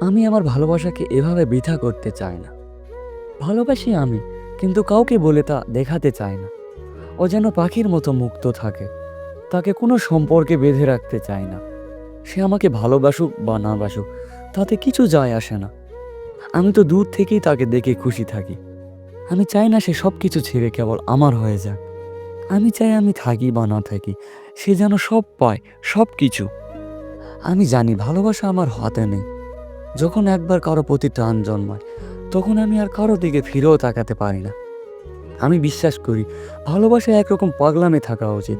আমি আমার ভালোবাসাকে এভাবে বৃথা করতে চাই না। ভালোবাসি আমি, কিন্তু কাউকে বলে তা দেখাতে চাই না। ও যেন পাখির মতো মুক্ত থাকে, তাকে কোনো সম্পর্কে বেঁধে রাখতে চাই না। সে আমাকে ভালোবাসুক বা না বাসুক, তাতে কিছু যায় আসে না। আমি তো দূর থেকেই তাকে দেখে খুশি থাকি। আমি চাই না সে সব কিছু ছেড়ে কেবল আমার হয়ে যাক। আমি চাই আমি থাকি বা না থাকি, সে যেন সব পায় সব কিছু আমি জানি ভালোবাসা আমার হাতে নেই। যখন একবার কারও প্রতি টান জন্মায়, তখন আমি আর কারও দিকে ফিরেও তাকাতে পারি না। আমি বিশ্বাস করি, ভালোবাসা একরকম পাগলামে থাকা উচিত।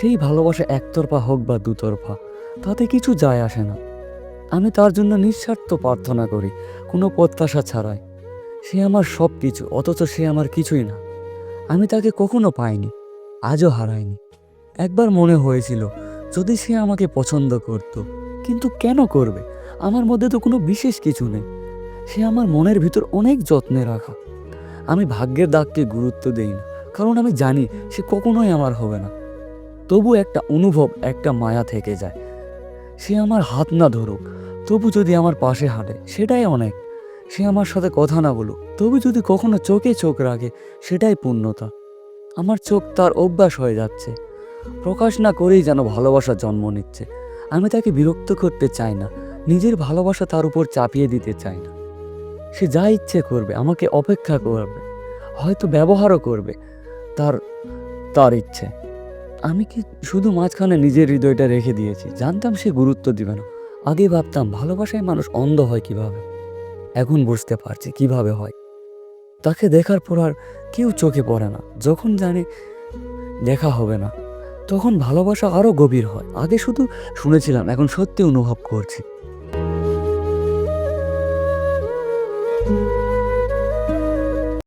সেই ভালোবাসা একতরফা হোক বা দুতরফা, তাতে কিছু যায় আসে না। আমি তার জন্য নিঃস্বার্থ প্রার্থনা করি, কোনো প্রত্যাশা ছাড়াই। সে আমার সব কিছু অথচ সে আমার কিছুই না। আমি তাকে কখনো পাইনি, আজও হারাইনি। একবার মনে হয়েছিল যদি সে আমাকে পছন্দ করত, কিন্তু কেন করবে? আমার মধ্যে তো কোনো বিশেষ কিছু নেই। সে আমার মনের ভিতর অনেক যত্নে রাখা। আমি ভাগ্যের দাগকে গুরুত্ব দেই না, কারণ আমি জানি সে কখনোই আমার হবে না। তবু একটা অনুভব, একটা মায়া থেকে যায়। সে আমার হাত না ধরুক, তবু যদি আমার পাশে হাঁটে, সেটাই অনেক। সে আমার সাথে কথা না বলুক, তবু যদি কখনো চোখে চোখ রাখে, সেটাই পূর্ণতা। আমার চোখ তার অভ্যাস হয়ে যাচ্ছে। প্রকাশ না করেই যেন ভালোবাসা জন্ম নিচ্ছে। আমি তাকে বিরক্ত করতে চাই না, নিজের ভালোবাসা তার উপর চাপিয়ে দিতে চাই না। সে যা ইচ্ছে করবে, আমাকে অপেক্ষা করবে, হয়তো ব্যবহারও করবে, তার তার ইচ্ছে। আমি কি শুধু মাঝখানে নিজের হৃদয়টা রেখে দিয়েছি? জানতাম সে গুরুত্ব দিবে না। আগে ভাবতাম, ভালোবাসায় মানুষ অন্ধ হয় কীভাবে? এখন বুঝতে পারছি কীভাবে হয়। তাকে দেখার পর আর কেউ চোখে পড়ে না। যখন জানে, দেখা হবে না। তখন ভালোবাসা আরও গভীর হয়। আগে শুধু শুনেছিলাম এখন সত্যি অনুভব করছি।